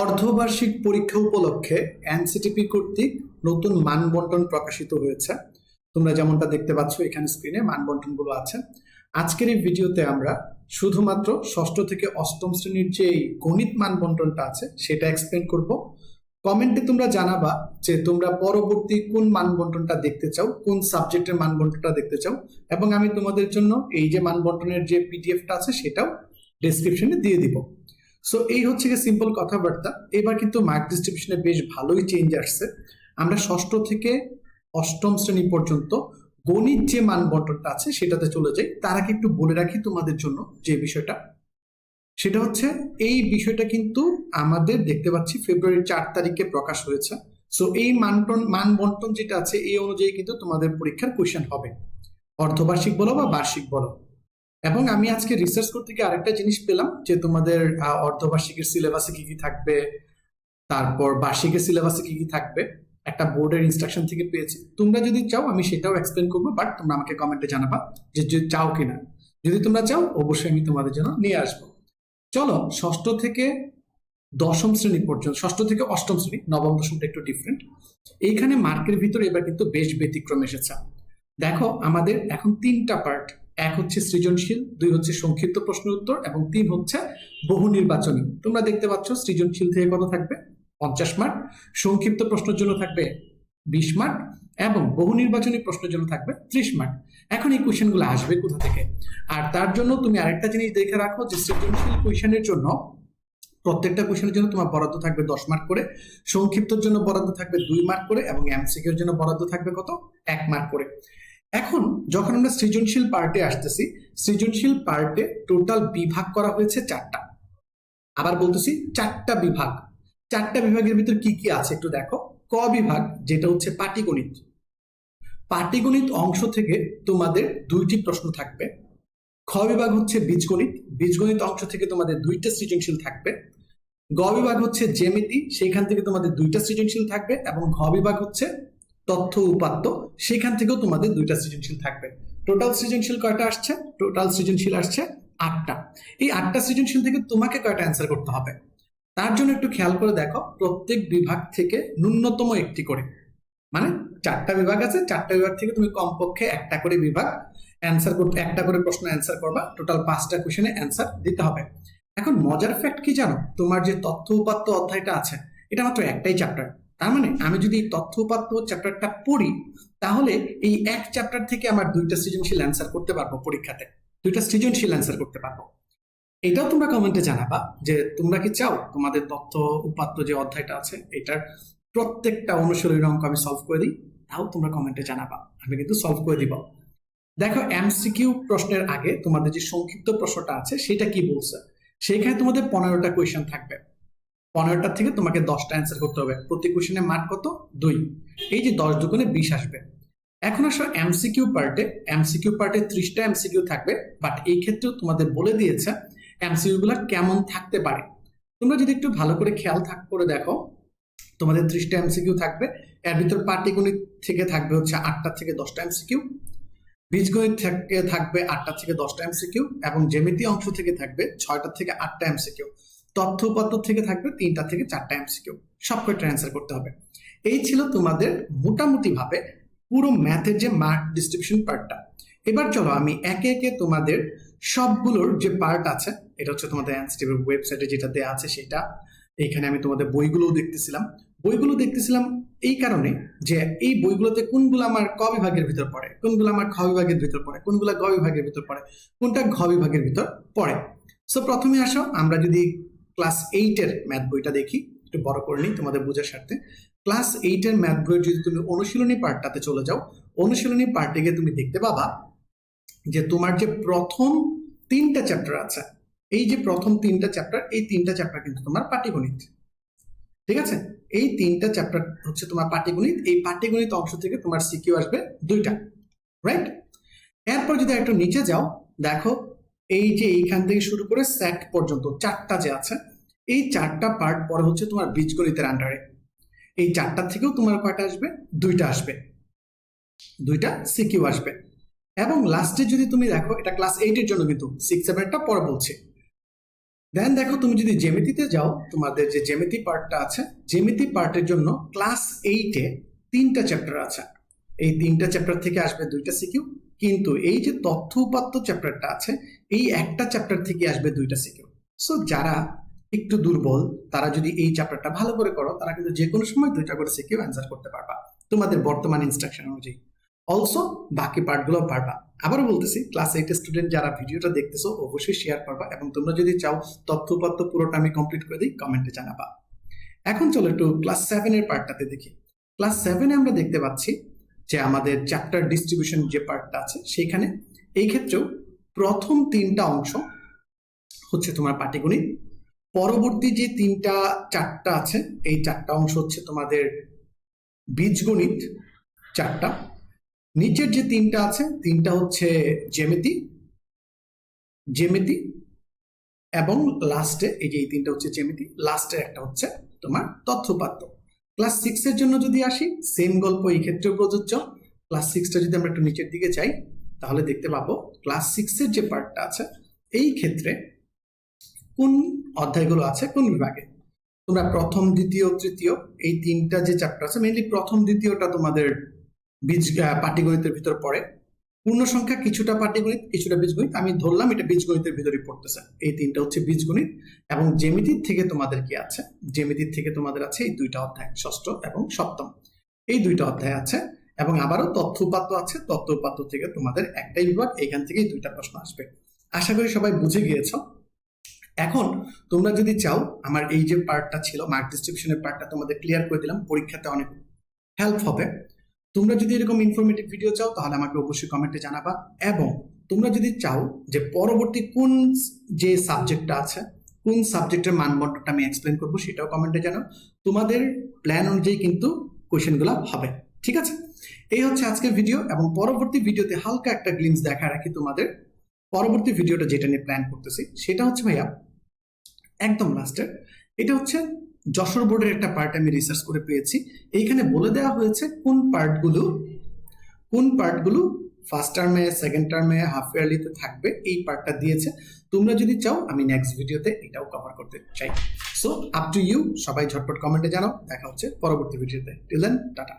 অর্ধবার্ষিক পরীক্ষা উপলক্ষে এনসিটিপি কর্তৃক নতুন মানবন্টন প্রকাশিত হয়েছে। তোমরা যেমনটা দেখতে পাচ্ছ এখানে স্ক্রিনে মানবন্টনগুলো আছে। আজকের এই ভিডিওতে আমরা শুধুমাত্র ষষ্ঠ থেকে অষ্টম শ্রেণির যে গণিত মানবন্টনটা আছে সেটা এক্সপ্লেন করব। কমেন্টে তোমরা জানাবা যে তোমরা পরবর্তী কোন মানবন্টনটা দেখতে চাও, কোন সাবজেক্টের মানবন্টনটা দেখতে চাও এবং আমি তোমাদের জন্য এই যে মানবন্টনের যে পিডিএফটা আছে সেটাও ডেসক্রিপশনে দিয়ে দিব। সো এই হচ্ছে গিয়ে সিম্পল কথাবার্তা। এবার কিন্তু মার্ক ডিস্ট্রিবিউশনে বেশ ভালোই চেঞ্জ আসছে। আমরা ষষ্ঠ থেকে অষ্টম শ্রেণি পর্যন্ত গণিত যে মানবন্টনটা আছে সেটাতে চলে যাই। তার আগে একটু বলে রাখি তোমাদের জন্য যে বিষয়টা। সেটা হচ্ছে, এই বিষয়টা কিন্তু আমাদের দেখতে পাচ্ছি ফেব্রুয়ারির চার তারিখে প্রকাশ হয়েছে। সো এই মানটন মানবন্টন যেটা আছে, এই অনুযায়ী কিন্তু তোমাদের পরীক্ষার কোয়েশ্চেন হবে। অর্ধবার্ষিক বলো বা বার্ষিক বলো। এবং আমি আজকে রিসার্চ করতে গিয়ে আরেকটা জিনিস পেলাম যে তোমাদের অর্ধবার্ষিকের সিলেবাসে কি কি থাকবে, তারপর বার্ষিকের সিলেবাসে কি কি থাকবে, একটা বোর্ডের ইনস্ট্রাকশন থেকে পেয়েছি। তোমরা যদি চাও, আমি সেটাও এক্সপ্লেন করব বাট তোমরা আমাকে কমেন্টে জানাবা যে যদি চাও কিনা। যদি তোমরা চাও, অবশ্যই আমি তোমাদের জন্য নিয়ে আসব। চলো, ষষ্ঠ থেকে দশম শ্রেণি পর্যন্ত, ষষ্ঠ থেকে অষ্টম শ্রেণি, নবম দশমটা একটু ডিফারেন্ট এইখানে মার্কের ভিতরে এবার কিন্তু বেশ ব্যতিক্রম এসেছে। দেখো, আমাদের এখন তিনটা পার্ট এক হচ্ছে সৃজনশীল, দুই হচ্ছে সংক্ষিপ্ত প্রশ্ন উত্তর এবং তিন হচ্ছে বহু নির্বাচনী। তোমরা দেখতে পাচ্ছ সৃজনশীল থেকে কত থাকবে? পঞ্চাশ মার্ক সংক্ষিপ্ত প্রশ্নের জন্য থাকবে বিশ মার্ক এবং বহু নির্বাচনী প্রশ্নের জন্য থাকবে ত্রিশ মার্ক এখন এই কোয়েশ্চেনগুলো আসবে কোথা থেকে? আর তার জন্য তুমি আরেকটা জিনিস দেখে রাখো যে সৃজনশীল কোয়েশনের জন্য প্রত্যেকটা কোয়েশনের জন্য তোমার বরাদ্দ থাকবে দশ মার্ক করে, সংক্ষিপ্তর জন্য বরাদ্দ থাকবে দুই মার্ক করে এবং এমসিকিউর জন্য বরাদ্দ থাকবে কত? এক মার্ক করে। এখন যখন আমরা সৃজনশীল পার্টে আসতেছি, সৃজনশীল পার্টে টোটাল বিভাগ করা হয়েছে চারটা। আবার বলতেছি চারটা বিভাগ। চারটা বিভাগের ভিতর কি কি আছে একটু দেখো। ক বিভাগ, যেটা হচ্ছে পাটিগণিত। পাটিগণিত অংশ থেকে তোমাদের দুইটি প্রশ্ন থাকবে। খ বিভাগ হচ্ছে বীজগণিত। বীজগণিত অংশ থেকে তোমাদের দুইটা সৃজনশীল থাকবে। গ বিভাগ হচ্ছে জ্যামিতি। সেখান থেকে তোমাদের দুইটা সৃজনশীল থাকবে এবং ঘ বিভাগ হচ্ছে তথ্য উপাত্ত, সেখান থেকেও তোমাদের দুইটা সৃজনশীল থাকবে। টোটাল সৃজনশীল কয়টা আসছে? টোটাল সৃজনশীল আসছে আটটা। এই আটটা সৃজনশীল থেকে তোমাকে কয়টা অ্যান্সার করতে হবে? তার জন্য একটু খেয়াল করে দেখো, প্রত্যেক বিভাগ থেকে ন্যূনতম একটি করে। মানে চারটা বিভাগ আছে, চারটা বিভাগ থেকে তুমি কমপক্ষে একটা করে বিভাগ অ্যান্সার করতে, একটা করে প্রশ্ন অ্যান্সার করবা টোটাল পাঁচটা কোশ্চেনে অ্যান্সার দিতে হবে। এখন মজার ফ্যাক্ট কি জানো? তোমার যে তথ্য উপাত্ত অধ্যায়টা আছে, এটা মাত্র একটাই চ্যাপ্টার তার মানে আমি যদি তথ্য উপাত্ত চ্যাপ্টারটা পড়ি, তাহলে এই এক চ্যাপ্টার থেকে আমার দুইটা সৃজনশীল অ্যান্সার করতে পারব পরীক্ষাতে। দুইটা সৃজনশীল অ্যান্সার করতে পারব। এটাও তোমরা কমেন্টে জানাবা যে তোমরা কি চাও তোমাদের তথ্য উপাত্ত যে অধ্যায়টা আছে, এটার প্রত্যেকটা অনুশীলনের অঙ্ক আমি সলভ করে দিই, তাও তোমরা কমেন্টে জানাবা। আমি কিন্তু সলভ করে দিব। দেখো এমসিকিউ প্রশ্নের আগে তোমাদের যে সংক্ষিপ্ত প্রশ্নটা আছে, সেটা কি বলছে? সেখানে তোমাদের পনেরোটা কোয়েশ্চেন থাকবে। পনেরোটা থেকে তোমাকে দশটা অ্যান্সার করতে হবে। প্রতি কোয়েশ্চেনের মার্ক কত? দুই। এই যে দশ দুগুণে বিশ আসবে। এখন আসো এমসিকিউ পার্টে এমসিকিউ পার্টে ত্রিশটা এমসিকিউ থাকবে বাট এই ক্ষেত্রেও তোমাদের বলে দিয়েছে এমসিকিউ গুলা কেমন থাকতে পারে। তোমরা যদি একটু ভালো করে খেয়াল থাক, করে দেখো, তোমাদের ত্রিশটা এমসিকিউ থাকবে, এর ভিতর পাটিগণিত থেকে থাকবে হচ্ছে আটটা থেকে দশটা এমসিকিউ বীজগণিত থেকে থাকবে আটটা থেকে দশটা এমসিকিউ এবং জ্যামিতি অংশ থেকে থাকবে ছয়টা থেকে আটটা এমসিকিউ তথ্য উপাত্ত থেকে থাকবে তিনটা থেকে চারটা এমসিকিউ সব কয়টা অ্যান্সার করতে হবে। এই ছিল তোমাদের মোটামুটি ভাবে পুরো ম্যাথের যে মার্ক ডিস্ট্রিবিউশন পার্টটা এবার চলো আমি একে একে তোমাদের সবগুলোর যে পার্ট আছে, এটা হচ্ছে তোমাদের অ্যান্সটিভের ওয়েবসাইটে যেটা দেওয়া আছে সেটা। এইখানে আমি তোমাদের বইগুলোও দেখতেছিলাম। বইগুলো দেখতেছিলাম এই কারণে যে এই বইগুলোতে কোনগুলো আমার ক বিভাগের ভিতর পড়ে, কোনগুলো আমার খ বিভাগের ভিতর পড়ে, কোনগুলো গ বিভাগের ভিতর পড়ে, কোনটা ঘ বিভাগের ভিতর পড়ে। সো প্রথমে আসো, আমরা যদি ক্লাস এইটের ম্যাথ বইটা দেখি, একটু বড় করে নিই তোমাদের বোঝার স্বার্থে। ক্লাস এইটের ম্যাথ বইয়ের যদি তুমি অনুশীলনী পার্টটাতে চলে যাও, অনুশীলনী পার্টে গিয়ে তুমি দেখতে পাবা যে তোমার যে প্রথম তিনটা চ্যাপ্টার আছে, এই যে প্রথম তিনটা চ্যাপ্টার এই তিনটা চ্যাপ্টার কিন্তু তোমার পাটিগণিত। ঠিক আছে? এই তিনটা চ্যাপ্টার হচ্ছে তোমার পাটিগণিত, এই পাটিগণিত অংশ থেকে তোমার সিকিউ আসবে দুইটা রাইট এরপর যদি একটু নিচে যাও, দেখো, এই যে এইখান থেকে শুরু করে সেট পর্যন্ত চারটা যে আছে এই চারটা পার্ট পরে হচ্ছে তোমার বীজগণিতের আন্ডারে এই চারটা থেকেও তোমার কয়টা আসবে, দুইটা আসবে। দুইটা সিকিউ আসবে। এবং লাস্টে যদি তুমি দেখো, এটা ক্লাস এইটের জন্য কিন্তু সিক্স সেভেনটা পরে বলছে। দেন দেখো তুমি যদি জেমিতিতে যাও, তোমাদের যে জেমিতি পার্টটা আছে জেমিতি পার্টের জন্য ক্লাস এইটে তিনটা চ্যাপ্টার আছে। এই তিনটা চ্যাপ্টার থেকে আসবে দুইটা সিকিউ কিন্তু এই যে তথ্য উপাত্ত চ্যাপ্টারটা আছে, এই একটা চ্যাপ্টার থেকে আসবে দুইটা সিকিউ সো যারা একটু দুর্বল, তারা যদি এই চ্যাপ্টারটা ভালো করে করো, তারা কিন্তু যে কোনো সময় দুইটা করে সিকিউ অ্যান্সার করতে পারবা। তোমাদের বর্তমান ইনস্ট্রাকশন অনুযায়ী। অলসো বাকি পার্টগুলো পারবা। আবারও বলতেছি ক্লাস এইটের স্টুডেন্ট যারা ভিডিওটা দেখতেছো, অবশ্যই শেয়ার করবা এবং তোমরা যদি চাও, তথ্য উপাত্ত পুরোটা আমি কমপ্লিট করে দিই কমেন্টে জানাবা। এখন চলো একটু ক্লাস সেভেনের পার্টটাতে দেখি। ক্লাস সেভেনে আমরা দেখতে পাচ্ছি যে আমাদের চ্যাপ্টার ডিস্ট্রিবিউশন যে পার্টটা আছে, সেইখানে এই ক্ষেত্রেও প্রথম তিনটা অংশ হচ্ছে তোমার পাটিগণিত পরবর্তী যে তিনটা, চারটা আছে, এই চারটা অংশ হচ্ছে তোমাদের বীজগণিত চারটা। নিচের যে তিনটা আছে, তিনটা হচ্ছে জেমিতি জেমিতি এবং লাস্টে, এই যে এই তিনটা হচ্ছে জেমিতি লাস্টে একটা হচ্ছে তোমার তথ্যপাত্য ক্লাস সিক্স এর জন্য যদি আসি সেম গল্প এই ক্ষেত্রেও প্রযোজ্য। ক্লাস সিক্সটা যদি আমরা একটু নিচের দিকে যাই, তাহলে দেখতে পাবো, ক্লাস সিক্স এর যে পার্টটা আছে, এই ক্ষেত্রে কোন অধ্যায়গুলো আছে? কোন বিভাগে? তোমরা প্রথম, দ্বিতীয়, তৃতীয়, এই তিনটা যে চ্যাপ্টার আছে মেনলি প্রথম, দ্বিতীয়টা তোমাদের বীজ পাটিগণিতের ভিতর পড়ে। পূর্ণ সংখ্যা কিছুটা পাটিগণিত, কিছুটা বীজগণিত। আমি ধরলাম, এটা বীজগণিতের ভিতরে পড়তেছে। এই তিনটা হচ্ছে বীজগণিত এবং জেমিতির থেকে তোমাদের কি আছে? জেমিতির থেকে তোমাদের আছে এই দুইটা অধ্যায়, ষষ্ঠ এবং সপ্তম। এই দুইটা অধ্যায় আছে এবং আবারও তথ্য উপাত্ত আছে। তথ্য উপাত্ত থেকে তোমাদের একটাই বিভাগ, এখান থেকেই দুইটা প্রশ্ন আসবে। আশা করি সবাই বুঝে গিয়েছো। এখন তোমরা যদি চাও, আমার এই যে পার্টটা ছিল মার্ক ডিস্ট্রিবিউশনের পার্টটা তোমাদের ক্লিয়ার করে দিলাম, পরীক্ষাতে অনেক হেল্প হবে। তোমরা যদি এরকম ইনফরমেটিভ ভিডিও চাও, তাহলে আমাকে অবশ্যই কমেন্টে জানাবা। এবং তোমরা যদি চাও যে পরবর্তী কোন যে সাবজেক্টটা আছে, কোন সাবজেক্টের মানবন্টনটা আমি এক্সপ্লেন করব, সেটাও কমেন্টে জানাও। তোমাদের প্ল্যান অনুযায়ী কিন্তু কোয়েশ্চেনগুলো হবে। ঠিক আছে? এই হচ্ছে আজকের ভিডিও এবং পরবর্তী ভিডিওতে হালকা একটা গ্লিমস দেখা রাখি তোমাদের। পরবর্তী ভিডিওটা যেটা নিয়ে প্ল্যান করতেছি, সেটা হচ্ছে ভাইয়া, একদম লাস্টের এটা হচ্ছে যশোর বোর্ডের একটা পার্ট আমি রিসার্চ করে পেয়েছি। এইখানে বলে দেওয়া হয়েছে কোন পার্টগুলো কোন পার্টগুলো ফার্স্ট টার্মে সেকেন্ড টার্মে হাফ ইয়ারলিতে থাকবে, এই পার্টটা দিয়েছে। তোমরা যদি চাও, আমি নেক্সট ভিডিওতে এটাও কভার করতে চাই। সো আপ টু ইউ সবাই ঝটপট কমেন্টে জানাও, দেখা হচ্ছে পরবর্তী ভিডিওতে টিল দেন টাটা।